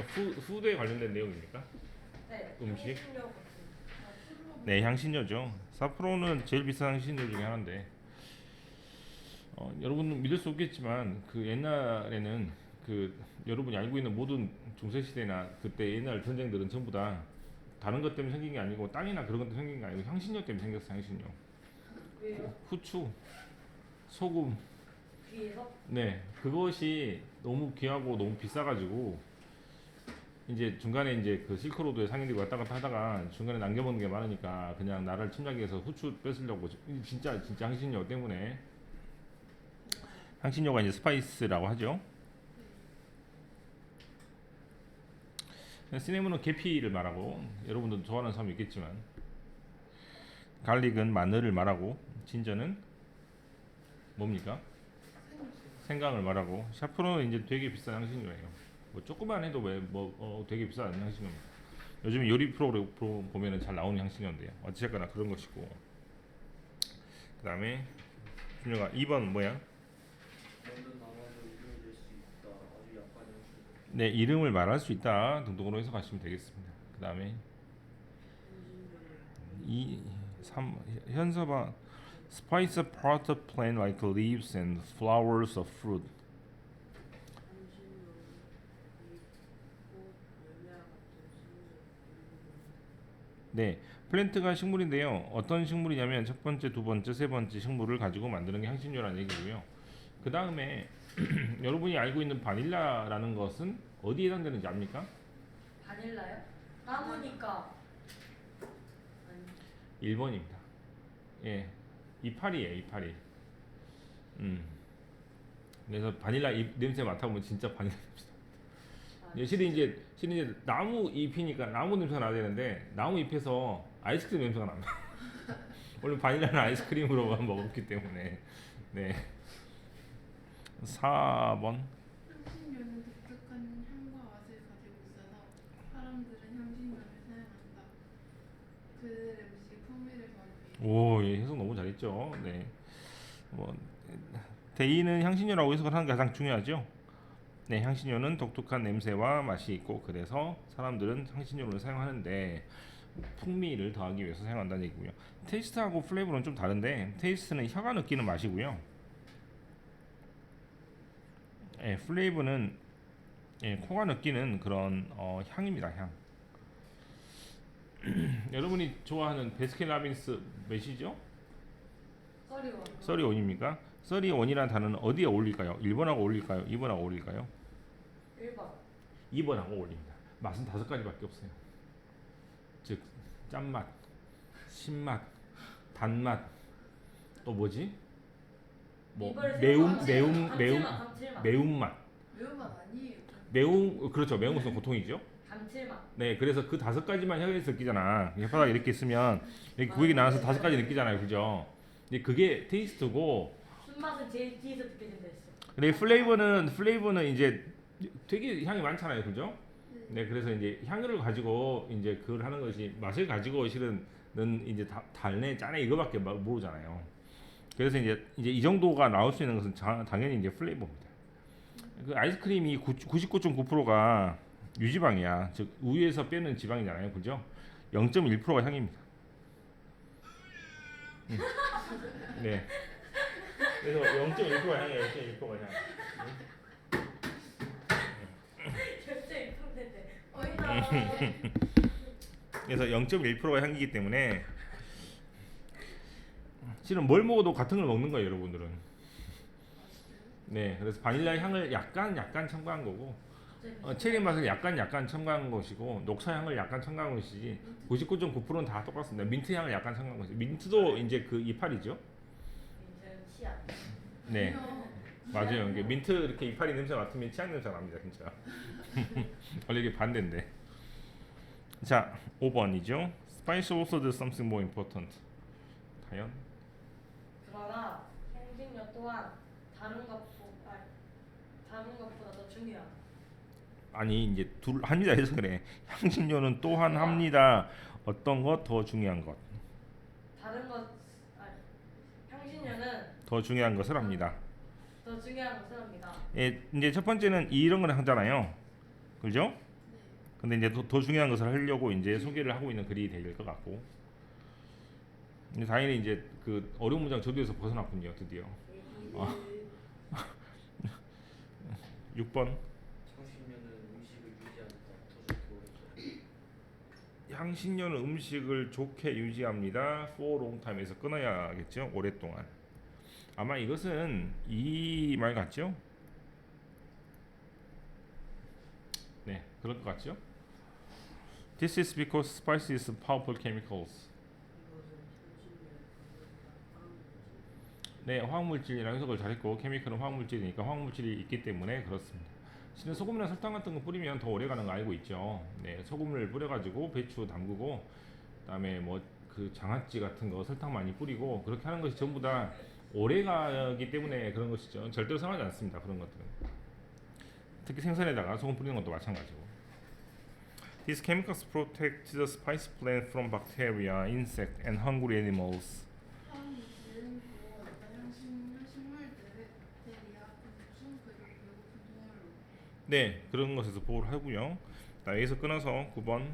후, 후드에 관련된 내용입니까? 네. 음식? 네, 향신료죠. 사프론은 제일 비싼 향신료 중에 하나인데 어, 여러분은 믿을 수 없겠지만 그 옛날에는 그 여러분이 알고 있는 모든 중세 시대나 그때 옛날 전쟁들은 전부 다 다른 것 때문에 생긴 게 아니고 땅이나 그런 것 때문에 생긴 게 아니고 향신료 때문에 생겼어 향신료. 왜요? 후추, 소금, 귀에서? 네, 그것이 너무 귀하고 너무 비싸가지고 이제 중간에 이제 그 실크로드에 상인들이 왔다 갔다 하다가 중간에 남겨먹는 게 많으니까 그냥 나라를 침략해서 후추 뺏으려고 이 진짜 진짜 향신료 때문에 향신료가 이제 스파이스라고 하죠. 시네몬은 계피를 말하고 여러분도 좋아하는 사람이 있겠지만 갈릭은 마늘을 말하고 진저는 뭡니까? 생강을 말하고 샤프론은 이제 되게 비싼 향신료예요. 뭐 조금만 해도 왜뭐 어, 되게 비싼 향신료입니다. 요즘 요리 프로그램 프로 보면은 잘 나오는 향신료인데요. 어찌됐거나 그런 것이고. 그다음에 준영아 2번 뭐야? 네 이름을 말할 수 있다 등등으로 해석하시면 되겠습니다. 그 다음에 2, 3 현서봐 Spice a part of plant like leaves and flowers of fruit. 네, 플랜트가 식물인데요. 어떤 식물이냐면 첫 번째, 두 번째, 세 번째 식물을 가지고 만드는 게 향신료라는 얘기고요. 그 다음에 여러분이 알고 있는 바닐라라는 것은 어디에 해당되는지 압니까? 바닐라요? 나무니까. 아니. 1번입니다. 예, 이파리예요, 이파리. 음. 그래서 바닐라 잎 냄새 맡아보면 진짜 바닐라 냄새. 예, 실은 이제 실은 이제 나무 잎이니까 나무 냄새가 나야 되는데 나무 잎에서 아이스크림 냄새가 납니다. 원래 바닐라는 아이스크림으로만 먹었기 때문에 네. 4번 향신료는 독특한 향과 맛을 가지고 있어서 사람들은 향신료를 사용한다. 그들의 음식 풍미를 더하기 위해 오, 예, 해석 너무 잘했죠. 네. 뭐 대의는 향신료라고 해석을 하는 게 가장 중요하죠. 네, 향신료는 독특한 냄새와 맛이 있고 그래서 사람들은 향신료를 사용하는데 풍미를 더하기 위해서 사용한다는 얘기고요. 테이스트하고 플레이버는 좀 다른데 테이스트는 혀가 느끼는 맛이고요. 예, 플레이버는 예, 코가 느끼는 그런 어, 향입니다. 향. 여러분이 좋아하는 베스킨라빈스 몇이죠? 썰이 원입니까? 썰이 원이라는 단어는 어디에 어울릴까요? 1번하고 어울릴까요? 2번하고 어울릴까요? 1번. 2번하고 어울립니다. 맛은 다섯 가지밖에 없어요. 즉 짠맛, 신맛, 단맛, 또 뭐지? 뭐 생각하면 매움, 감칠맛, 매움, 감칠맛. 매운 맛. 매운맛 아니에요. 매운 그렇죠. 매운 것은 고통이죠. 감칠맛. 네, 그래서 그 다섯 가지만 혀에서 느끼잖아. 혓바닥 이렇게 있으면 이렇게 구역이 나와서 다섯 가지 느끼잖아요, 그죠? 근데 그게 테이스트고 순맛은 제일 뒤에서 느껴진다 했어. 근데 플레이버는 플레이버는 이제 되게 향이 많잖아요, 그죠? 네, 그래서 이제 향을 가지고 이제 그걸 하는 것이 맛을 가지고 실은 는 이제 다, 달네, 짜네 이거밖에 막 모르잖아요. 그래서 이제 이제 이 정도가 나올 수 있는 것은 자- 당연히 이제 플레이버입니다. 그 아이스크림이 99.9%가 유지방이야, 즉 우유에서 빼는 지방이잖아요, 그죠? 0.1%가 향입니다. 음. 네. 그래서 0.1%가 향이에요, 0.1%가 향. 결제 입금됐대. 어이다. 그래서 0.1%가 향기이기 때문에 실은 뭘 먹어도 같은 걸 먹는 거예요, 여러분들은. 네, 그래서 바닐라 향을 약간 약간 첨가한 거고 어, 체리 맛을 약간 약간 첨가한 것이고 녹차 향을 약간 첨가한 것이지 99.9%는 다 똑같습니다. 민트 향을 약간 첨가한 것이 민트도 이제 그 이파리죠. 민트는 치약. 네. 맞아요. 이게 민트 이렇게 이파리 냄새 맡으면 치약 냄새 가 납니다, 진짜. 원래 이게 반대인데. 자, 5번이죠. Spice also does something more important. 과연? 그러나 향신료 또한 다른 것보다 아니, 다른 것보다 더 중요한. 아니 이제 둘 합니다 해서 그래. 향신료는 또한 합니다. 어떤 것 더 중요한 것. 다른 것 아니, 향신료는 더 중요한 것을 합니다. 더 중요한 것을 합니다. 예, 이제 첫 번째는 이런 걸 하잖아요. 그죠? 근데 이제 더, 더 중요한 것을 하려고 이제 소개를 하고 있는 글이 될 것 같고. 근데 다행히 이제 그 어려운 문장 저도에서 벗어났군요 드디어. 아. 6번 향신료는 음식을 유지한다. 더 좋게 오래. 향신료는 음식을 좋게 유지합니다. for long time에서 끊어야겠죠 오랫동안. 아마 이것은 이 말 같죠? 네, 그럴 것 같죠? This is because spices is powerful chemicals. 네, 화학물질이라는 해석을 잘했고 케미컬은 화학물질이니까 화학물질이 있기 때문에 그렇습니다. 실은 소금이나 설탕 같은 거 뿌리면 더 오래 가는 거 알고 있죠. 네, 소금을 뿌려가지고 배추 담그고 그다음에 뭐 그 장아찌 같은 거 설탕 많이 뿌리고 그렇게 하는 것이 전부 다 오래 가기 때문에 그런 것이죠. 절대로 상하지 않습니다. 그런 것들은. 특히 생선에다가 소금 뿌리는 것도 마찬가지고. These chemicals protect the spice plant from bacteria, insect, and hungry animals. 네, 그런 것에서 보호를 하고요. 자, 여기서 끊어서 9번.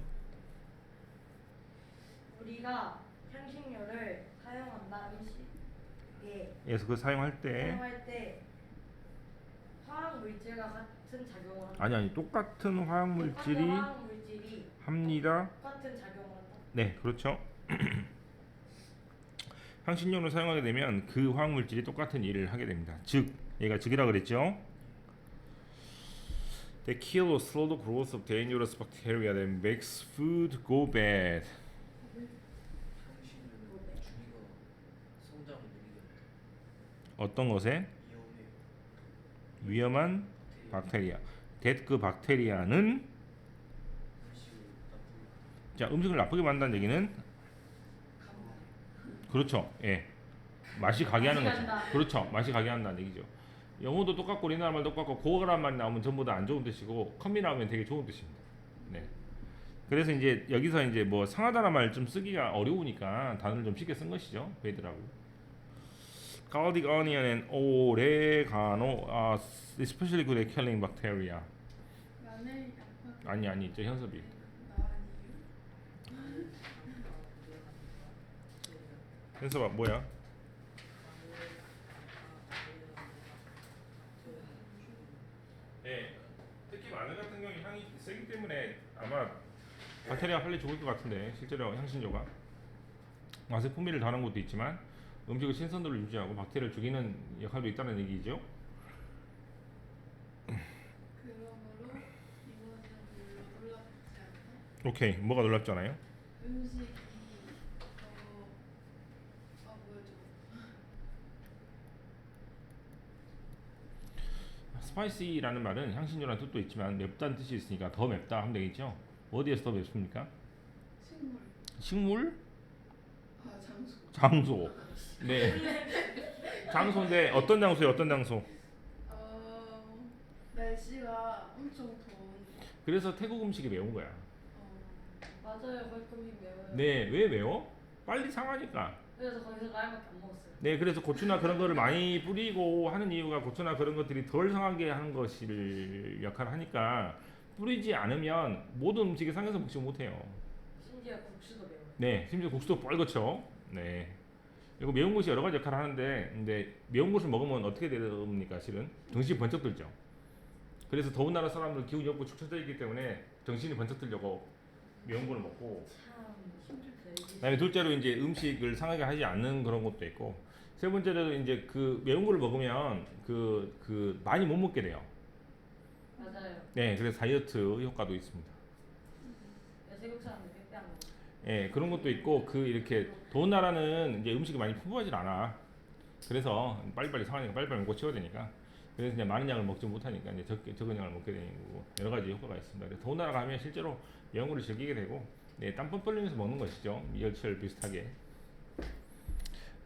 우리가 향신료를 사용한다 음식 에 여기서 그 사용할 때 사용할 때 화학 물질과 같은 작용을 한다. 아니 아니 똑같은 화학 물질이 똑같은 화학 물질이 합니다. 똑같은 작용을 한다. 네, 그렇죠. 향신료를 사용하게 되면 그 화학 물질이 똑같은 일을 하게 됩니다. 즉, 얘가 즉이라 그랬죠. They kill or slow the growth of dangerous bacteria that makes food go bad. 향신료는 주기가 성장을 느리게 한다. 어떤 것에. 위험한 박테리아. that 그 박테리아는 자 음식을 나쁘게 만든다는 얘기는 그렇죠. 예. 맛이 가게 하는 거죠. 그렇죠. 맛이 가게 한다는 얘기죠. 영어도 똑같고 우리나라 말도 똑같고 고어란 말이 나오면 전부 다 안 좋은 뜻이고 컴이 나오면 되게 좋은 뜻입니다. 네. 그래서 이제 여기서 이제 뭐 상하다는 말좀 쓰기가 어려우니까 단어를 좀 쉽게 쓴 것이죠. 베이드라고. Garlic, onion, and oregano are especially good at killing bacteria. 아니 아니 저 현섭이. 현섭아 뭐야? 네, 아마 박테리아 빨리 죽을 것 같은데 실제로 향신료가 맛의 풍미를 다른 것도 있지만 음식의 신선도를 유지하고 박테리아를 죽이는 역할도 있다는 얘기죠. 그러므로 별로 놀랍지. 오케이, 뭐가 놀랍잖아요. 음식이 더... 아 뭐야 저거. 스파이시라는 말은 향신료라는 뜻도 있지만 맵다는 뜻이 있으니까 더 맵다 하면 되겠죠. 어디에서 더 맵습니까? 식물. 식물? 아 장소. 장소. 네. 장소인데 어떤 장소에 어떤 장소? 어... 날씨가 엄청 더운 그래서 태국 음식이 매운 거야. 어... 맞아요. 거기 음식 매워요. 네, 왜 매워? 빨리 상하니까. 그래서 거기서 라임밖에 안 먹었어요. 네, 그래서 고추나 그런 거를 많이 뿌리고 하는 이유가 고추나 그런 것들이 덜 상하게 하는 것을 역할을 하니까 뿌리지 않으면 모든 음식이 상해서 먹지 못해요. 심지어 국수도 매워요. 네, 심지어 국수도 뻘겋죠. 네. 이거 매운 것이 여러 가지 역할을 하는데, 근데 매운 것을 먹으면 어떻게 됩니까? 실은 정신이 번쩍 들죠. 그래서 더운 나라 사람들 기운이 없고 축 처져 있기 때문에 정신이 번쩍 들려고 매운 거를 먹고. 그다음에 둘째로 이제 음식을 상하게 하지 않는 그런 것도 있고 세 번째로 이제 그 매운 거를 먹으면 그 그 많이 못 먹게 돼요. 맞아요. 네, 그래서 다이어트 효과도 있습니다. 외국 사람들 빼빼 안 먹어요. 예, 그런 것도 있고 그 이렇게 더운 나라는 이제 음식이 많이 풍부하지 않아. 그래서 빨리빨리 상하니까 빨리빨리 먹고 치워야 되니까. 그래서 이제 많은 양을 먹지 못하니까 이제 적, 적은 양을 먹게 되는 거고 여러 가지 효과가 있습니다. 그래서 더운 나라 가면 실제로 거를 즐기게 되고 네, 땀 뻘뻘리면서 먹는 것이죠. 열치열 비슷하게.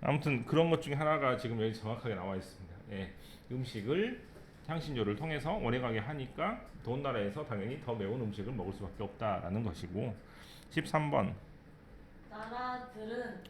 아무튼 그런 것 중에 하나가 지금 여기 정확하게 나와 있습니다. 예, 음식을 향신료를 통해서 오래가게 하니까 더운 나라에서 당연히 더 매운 음식을 먹을 수밖에 없다라는 것이고 13번 나라들은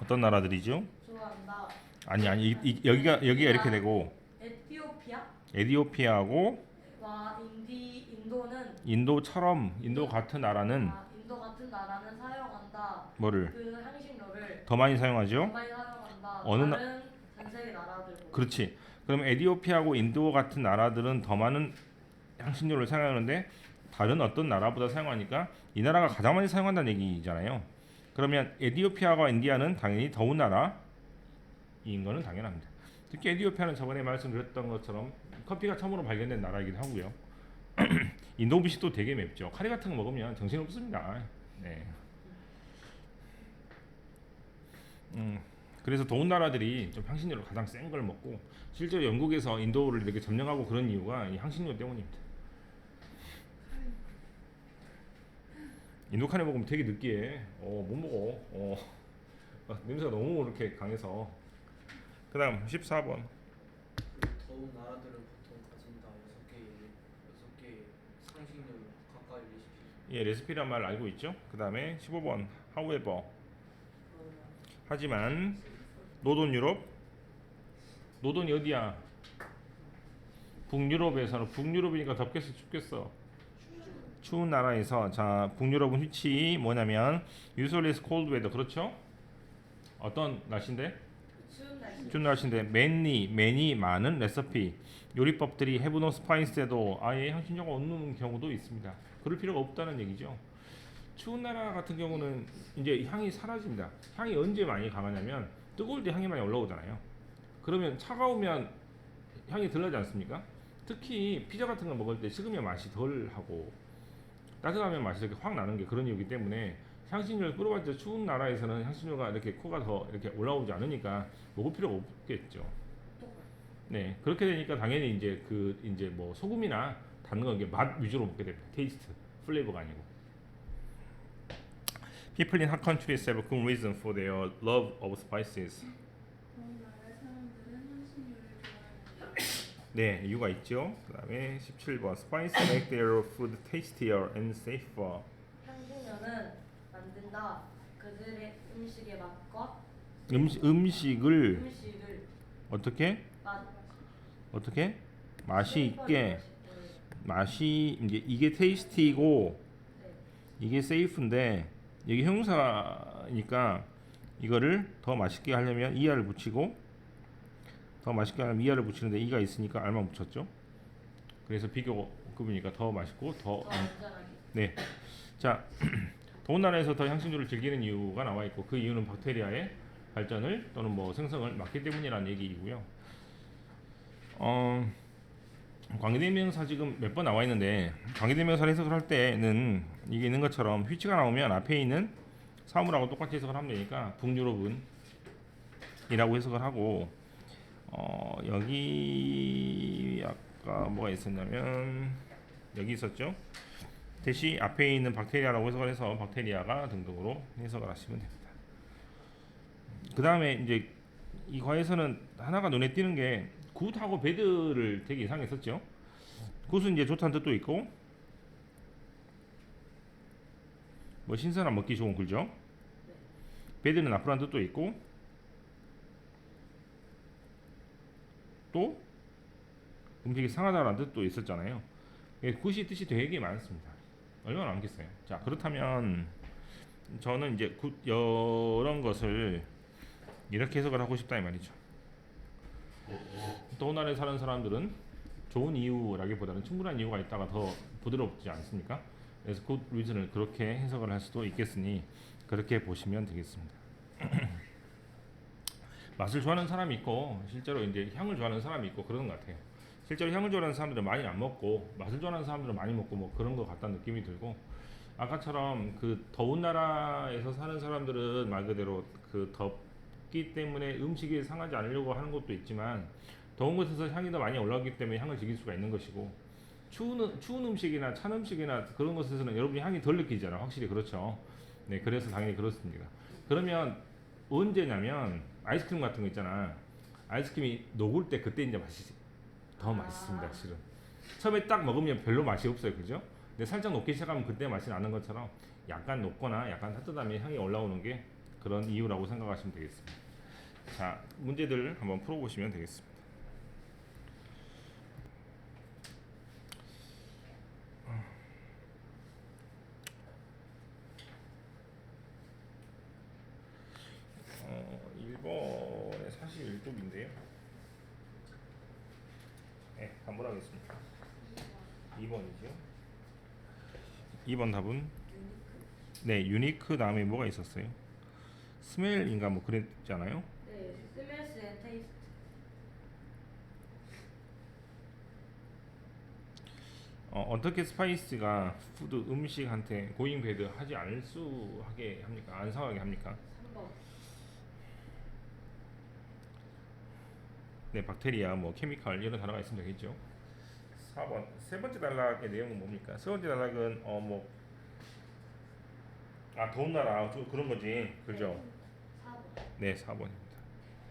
어떤 나라들이죠? 좋아한다. 아니 아니 이, 이, 여기가 여기가 이렇게 되고 에티오피아 에디오피아하고 와 인디 인도는 인도처럼 인도 같은 나라는 아, 인도 같은 나라는 사용한다. 뭐를 그 향신료를 더 많이 사용하죠? 많이 사용한다. 어느 나- 다른 전 세계 나라들. 그렇지. 그럼 에디오피아하고 인도 같은 나라들은 더 많은 향신료를 사용하는데 다른 어떤 나라보다 사용하니까 이 나라가 가장 많이 사용한다는 얘기잖아요. 그러면 에디오피아와 인디아는 당연히 더운 나라인 거는 당연합니다. 특히 에디오피아는 저번에 말씀드렸던 것처럼 커피가 처음으로 발견된 나라이기도 하고요. 인도 음식도 되게 맵죠. 카레 같은 거 먹으면 정신 없습니다. 네. 음, 그래서 더운 나라들이 좀 향신료를 가장 센 걸 먹고 실제로 영국에서 인도를 이렇게 점령하고 그런 이유가 이 향신료 때문입니다. 인도 카레 먹으면 되게 느끼해. 어, 못 먹어. 어. 아, 냄새가 너무 이렇게 강해서. 그다음 14번. 그 더운 나라들은 보통 가진다 여섯 개의 여섯 개의 상식률 가까이 레시피 예, 레시피란 말 알고 있죠? 그다음에 15번. however. 하지만 노돈 유럽 노돈이 어디야? 북유럽에서는 북유럽이니까 덥겠어 춥겠어 추운 나라에서 자 북유럽은 위치 뭐냐면 usually is cold weather 그렇죠? 어떤 날씨인데? 추운 날씨. 추운 날씨인데 맨니 맨이 많은 레시피 요리법들이 해브노 스파이스에도 아예 향신료가 없는 경우도 있습니다. 그럴 필요가 없다는 얘기죠. 추운 나라 같은 경우는 이제 향이 사라집니다. 향이 언제 많이 강하냐면 뜨거울 때 향이 많이 올라오잖아요. 그러면 차가우면 향이 덜 나지 않습니까? 특히 피자 같은 거 먹을 때 식으면 맛이 덜 하고 따뜻하면 맛이 이렇게 확 나는 게 그런 이유기 때문에 향신료를 뿌려봤자 추운 나라에서는 향신료가 이렇게 코가 더 이렇게 올라오지 않으니까 먹을 필요가 없겠죠. 네 그렇게 되니까 당연히 이제 그 이제 뭐 소금이나 닿는 건 이게 맛 위주로 먹게 됩니다. 테이스트, 플레이버가 아니고. People in hot countries have a good reason for their love of spices. 그런 나라의 사람들은 향신료를 좋아합니다. 네, 이유가 있죠. 그다음에 17번 Spice make their food tastier and safer. 향신료는 만든다. 그들의 음식의 맛과 음식 음식을 음식을 어떻게 맛 어떻게 맛이 있게. 맛이 이제 이게 테이스티고 네. 이게 세이프인데 여기 형용사니까 이거를 더 맛있게 하려면 이하를 붙이고 더 맛있게 하려면 이하를 붙이는데 이가 있으니까 알만 붙였죠. 그래서 비교 급이니까 더 맛있고 더 더. 네. 자, 더운 나라에서 더 향신료를 즐기는 이유가 나와 있고 그 이유는 박테리아의 발전을 또는 뭐 생성을 막기 때문이라는 얘기이고요. 어, 관계대명사 지금 몇 번 나와 있는데 관계대명사를 해석을 할 때는 이게 있는 것처럼 휘치가 나오면 앞에 있는 사물하고 똑같이 해석을 하면 되니까 북유럽은 이라고 해석을 하고 어, 여기 아까 뭐가 있었냐면 여기 있었죠. 대시 앞에 있는 박테리아라고 해석을 해서 박테리아가 등등으로 해석을 하시면 됩니다. 그 다음에 이제 이 과에서는 하나가 눈에 띄는 게 굿하고 배드를 되게 이상했었죠. 굿은 이제 좋다는 뜻도 있고 뭐 신선한 먹기 좋은 굴죠. 배드는 나쁘다는 뜻도 있고 또 음식이 상하다라는 뜻도 있었잖아요. 예, 굿이 뜻이 되게 많습니다. 얼마나 많겠어요. 자 그렇다면 저는 이제 굿 이런 것을 이렇게 해석을 하고 싶다 이 말이죠. 더운 나라에 사는 사람들은 좋은 이유라기보다는 충분한 이유가 있다가 더 부드럽지 않습니까? 그래서 굿 리즌을 그렇게 해석을 할 수도 있겠으니 그렇게 보시면 되겠습니다. 맛을 좋아하는 사람이 있고 실제로 이제 향을 좋아하는 사람이 있고 그러는 것 같아요. 실제로 향을 좋아하는 사람들은 많이 안 먹고 맛을 좋아하는 사람들은 많이 먹고 뭐 그런 것 같다는 느낌이 들고 아까처럼 그 더운 나라에서 사는 사람들은 말 그대로 그 덥기 때문에 음식이 상하지 않으려고 하는 것도 있지만 더운 곳에서 향이 더 많이 올라오기 때문에 향을 즐길 수가 있는 것이고 추운 추운 음식이나 찬 음식이나 그런 것에서는 여러분이 향이 덜 느끼잖아요. 확실히 그렇죠. 네, 그래서 당연히 그렇습니다. 그러면 언제냐면 아이스크림 같은 거 있잖아. 아이스크림이 녹을 때 그때 이제 맛이 더 맛있습니다, 실은. 처음에 딱 먹으면 별로 맛이 없어요, 그죠? 근데 살짝 녹기 시작하면 그때 맛이 나는 것처럼 약간 녹거나 약간 따뜻하면 향이 올라오는 게 그런 이유라고 생각하시면 되겠습니다. 자, 문제들 한번 풀어보시면 되겠습니다. 제곱인데요. 네, 예, 반복하겠습니다. 2번이죠. 2번 답은 네, 유니크 다음에 뭐가 있었어요? 스멜인가 뭐 그랬잖아요. 네, 스멜스 앤 테이스트. 어, 떻게 스파이스가 푸드 음식한테 고잉 배드 하지 않을 수 하게 합니까? 안 상하게 합니까? 3번. 네, 박테리아, 뭐 케미칼 이런 단어가 있으면 되겠죠. 4번 세 번째 단락의 내용은 뭡니까? 세 번째 단락은 어 뭐 아, 더운 나라 저- 그런 거지. 그죠? 4번. 네, 4번입니다.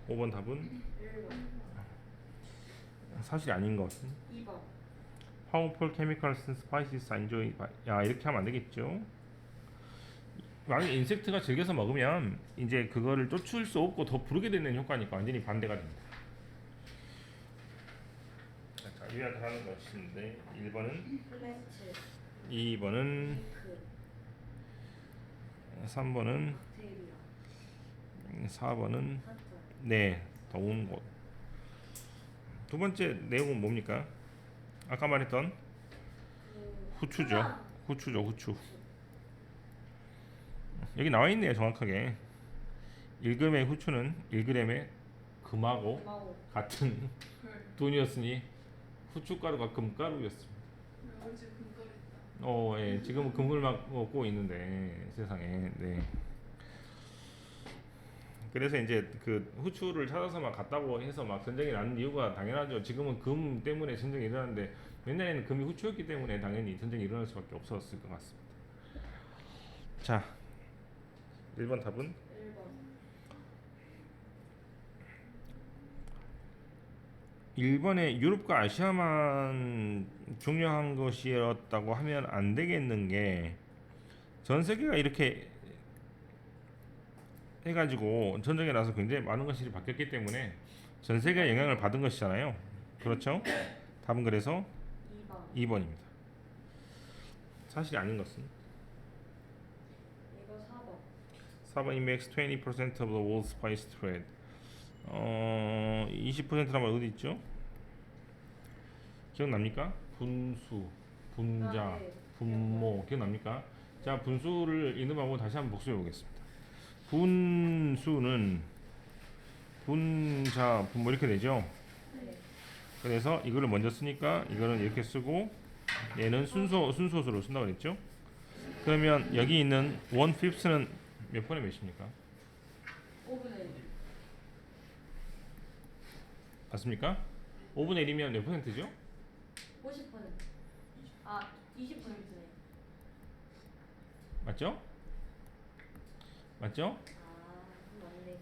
5번 답은 1번. 사실이 아닌 것은2번. powerful chemicals and spices are enjoyed by 야, 이렇게 하면 안 되겠죠. 만약 인섹트가 즐겨서 먹으면 이제 그거를 쫓을 수 없고 더 부르게 되는 효과니까 완전히 반대가 됩니다. 자, 요약하는 것인데 1번은 플래스트. 2번은 그 3번은 박테리아. 4번은 한자. 네 더운 곳. 두 번째 내용은 뭡니까? 아까 말했던 그 후추죠. 후추죠, 후추. 여기 나와 있네요, 정확하게. 1g의 후추는 1g의 금하고 마오. 같은 헐. 돈이었으니 후춧가루가 금가루였습니다. 있다. 어, 예, 지금은 금을 막 먹고 있는데 세상에, 네. 그래서 이제 그 후추를 찾아서 막 갔다고 해서 막 전쟁이 나는 이유가 당연하죠. 지금은 금 때문에 전쟁이 일어나는데 옛날에는 금이 후추였기 때문에 당연히 전쟁이 일어날 수밖에 없었을 것 같습니다. 자, 1번 답은 1번. 1번에 유럽과 아시아만 중요한 것이었다고 하면 안 되겠는 게 전 세계가 이렇게 해가지고 전쟁에 나서 굉장히 많은 것이 바뀌었기 때문에 전 세계에 영향을 받은 것이잖아요. 그렇죠? 답은 그래서 2번. 2번입니다. 사실이 아닌 것은 이거 4번. 4번 it makes 20% of the world spice trade. 어, 20%라면 어디 있죠? 기억납니까? 분수, 분자, 아, 네. 분모 기억납니까? 자, 분수를 있는 방법 다시 한번 복습해 보겠습니다. 분수는 분자, 분모 이렇게 되죠. 네. 그래서 이거를 먼저 쓰니까 이거는 이렇게 쓰고 얘는 순서 순서수로 쓴다고 그랬죠. 그러면 여기 있는 원 fifth는 몇 번의 몇입니까? 5분의 1. 맞습니까? 5분의 1이면 몇 퍼센트죠? 50%. 아, 20%네. 맞죠? 맞죠? 아, 맞네.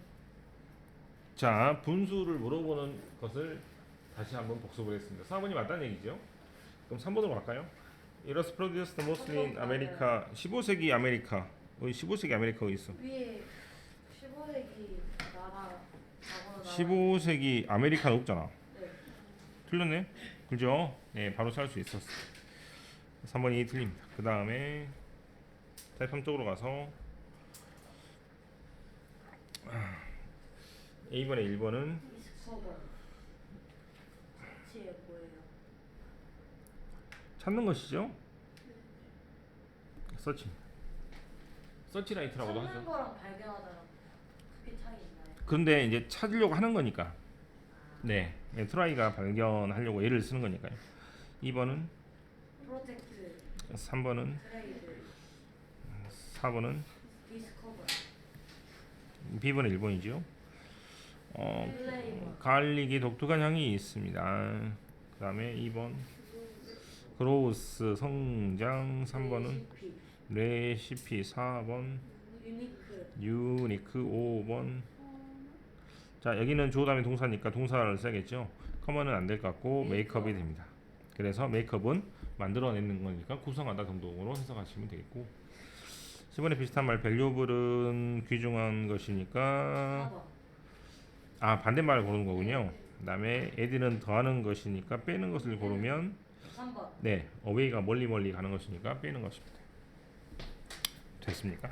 자, 분수를 물어보는 것을 다시 한번 복습을 했습니다. 4번이 맞다는 얘기죠. 그럼 3번으로 갈까요? It was produced mostly in America. 15세기 아메리카. 어디 15세기 아메리카 어디 있어? 위에 15세기 나라 과거 나라. 15세기 아메리카는 없잖아. 네. 틀렸네. 그죠? 네, 바로 살 수 있었어. 3번이 틀립니다. 그 다음에 타입 3 쪽으로 가서 아, A번에 1번은. 자체에 뭐예요? 찾는 것이죠. 서치. 서치라이트라고도 찾는 하죠. 거랑 발견하다랑 그게 그런데 이제 찾으려고 하는 거니까. 네. 네, 트라이가 발견하려고 얘를 쓰는 거니까요. 2번은 프로젝트, 3번은 트레이드, 4번은 디스커버, B번에 1번이죠. 어, 플레이버, 갈릭이 독특한 향이 있습니다. 그 다음에 2번 그로우스 성장 3번은 레시피, 레시피 4번 유니크, 유니크 5번 자 여기는 조 다음에 동사니까 동사를 써야겠죠? 커먼은 안 될 것 같고 메이크업이 됩니다. 그래서 메이크업은 만들어내는 거니까 구성하다 정도로 해석하시면 되겠고. 10번에 비슷한 말 밸류블은 귀중한 것이니까 4번, 아 반대말을 고르는 거군요. 그 다음에 에디는 더하는 것이니까 빼는 것을 고르면 3번, 네 어웨이가 멀리 멀리 가는 것이니까 빼는 것입니다. 됐습니까?